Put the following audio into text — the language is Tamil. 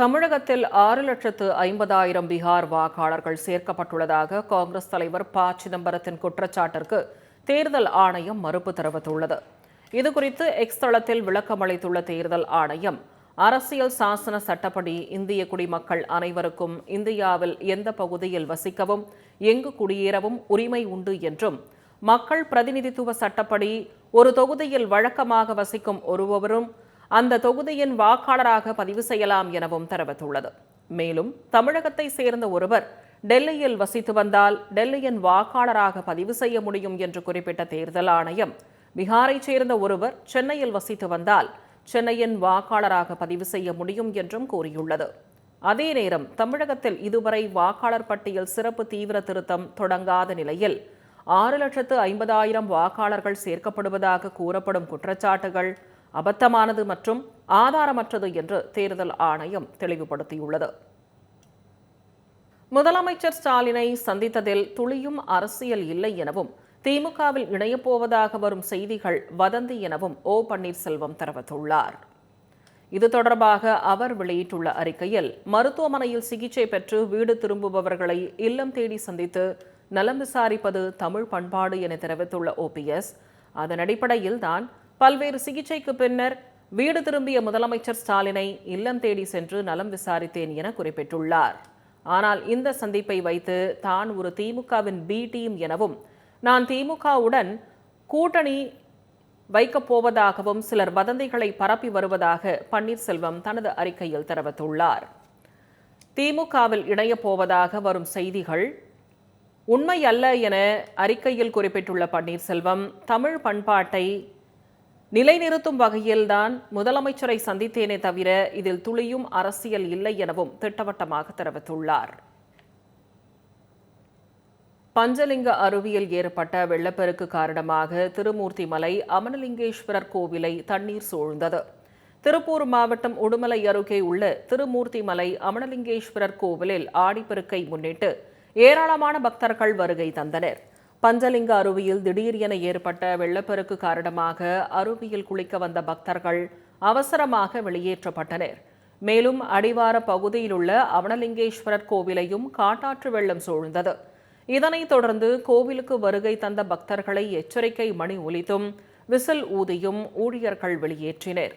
தமிழகத்தில் ஆறு லட்சத்து ஐம்பதாயிரம் பீகார் வாக்காளர்கள் சேர்க்கப்பட்டுள்ளதாக காங்கிரஸ் தலைவர் ப. சிதம்பரத்தின் குற்றச்சாட்டிற்கு தேர்தல் ஆணையம் மறுப்பு தெரிவித்துள்ளது. இதுகுறித்து எக்ஸ் தளத்தில் விளக்கமளித்துள்ள தேர்தல் ஆணையம் அரசியல் சாசன சட்டப்படி இந்திய குடிமக்கள் அனைவருக்கும் இந்தியாவில் எந்த பகுதியில் வசிக்கவும் எங்கு குடியேறவும் உரிமை உண்டு என்றும் மக்கள் பிரதிநிதித்துவ சட்டப்படி ஒரு தொகுதியில் வழக்கமாக வசிக்கும் ஒருவரும் அந்த தொகுதியின் வாக்காளராக பதிவு செய்யலாம் எனவும் தெரிவித்துள்ளது. மேலும் தமிழகத்தை சேர்ந்த ஒருவர் டெல்லியில் வசித்து வந்தால் டெல்லியின் வாக்காளராக பதிவு செய்ய முடியும் என்று குறிப்பிட்ட தேர்தல் ஆணையம் பீகாரைச் சேர்ந்த ஒருவர் சென்னையில் வசித்து வந்தால் சென்னையின் வாக்காளராக பதிவு செய்ய முடியும் என்றும் கூறியுள்ளது. அதே நேரம் தமிழகத்தில் இதுவரை வாக்காளர் பட்டியல் சிறப்பு தீவிர திருத்தம் தொடங்காத நிலையில் ஆறு லட்சத்து ஐம்பதாயிரம் வாக்காளர்கள் சேர்க்கப்படுவதாக கூறப்படும் குற்றச்சாட்டுகள் அபத்தமானது மற்றும் ஆதாரமற்றது என்று தேர்தல் ஆணையம் தெளிவுபடுத்தியுள்ளது. முதலமைச்சர் ஸ்டாலினை சந்தித்ததில் துளியும் அரசியல் இல்லை எனவும் திமுகவில் இணையப்போவதாக வரும் செய்திகள் வதந்தி எனவும் ஓ பன்னீர்செல்வம் தெரிவித்துள்ளார். இது தொடர்பாக அவர் வெளியிட்டுள்ள அறிக்கையில் மருத்துவமனையில் சிகிச்சை பெற்று வீடு திரும்புபவர்களை இல்லம் தேடி சந்தித்து நலம் விசாரிப்பது தமிழ் பண்பாடு என தெரிவித்துள்ள ஓபிஎஸ் அதன் அடிப்படையில் தான் பல்வேறு சிகிச்சைக்கு பின்னர் வீடு திரும்பிய முதலமைச்சர் ஸ்டாலினை இல்லம் தேடி சென்று நலம் விசாரித்தேன் என குறிப்பிட்டுள்ளார். ஆனால் இந்த சந்திப்பை வைத்து தான் ஒரு திமுகவின் பி டீம் எனவும் நான் திமுகவுடன் கூட்டணி வைக்கப் போவதாகவும் சிலர் வதந்திகளை பரப்பி வருவதாக பன்னீர்செல்வம் தனது அறிக்கையில் தெரிவித்துள்ளார். திமுகவில் இணையப் போவதாக வரும் செய்திகள் உண்மை அல்ல என அறிக்கையில் குறிப்பிட்டுள்ள பன்னீர்செல்வம் தமிழ் பண்பாட்டை நிலைநிறுத்தும் வகையில்தான் முதலமைச்சரை சந்தித்தேனே தவிர இதில் துளியும் அரசியல் இல்லை எனவும் திட்டவட்டமாக தெரிவித்துள்ளார். பஞ்சலிங்க அருவியில் ஏற்பட்ட வெள்ளப்பெருக்கு காரணமாக திருமூர்த்தி மலை அமனலிங்கேஸ்வரர் கோவிலை தண்ணீர் சூழ்ந்தது. திருப்பூர் மாவட்டம் உடுமலை அருகே உள்ள திருமூர்த்தி மலை அமனலிங்கேஸ்வரர் கோவிலில் ஆடிப்பெருக்கை முன்னிட்டு ஏராளமான பக்தர்கள் வருகை தந்தனர். பஞ்சலிங்க அருவியில் திடீர் என ஏற்பட்ட வெள்ளப்பெருக்கு காரணமாக அருவியில் குளிக்க வந்த பக்தர்கள் அவசரமாக வெளியேற்றப்பட்டனர். மேலும் அடிவார பகுதியில் உள்ள அவனலிங்கேஸ்வரர் கோவிலையும் காட்டாற்று வெள்ளம் சூழ்ந்தது. இதனைத் தொடர்ந்து கோவிலுக்கு வருகை தந்த பக்தர்களை எச்சரிக்கை மணி ஒலித்தும் விசில் ஊதியும் ஊழியர்கள் வெளியேற்றினர்.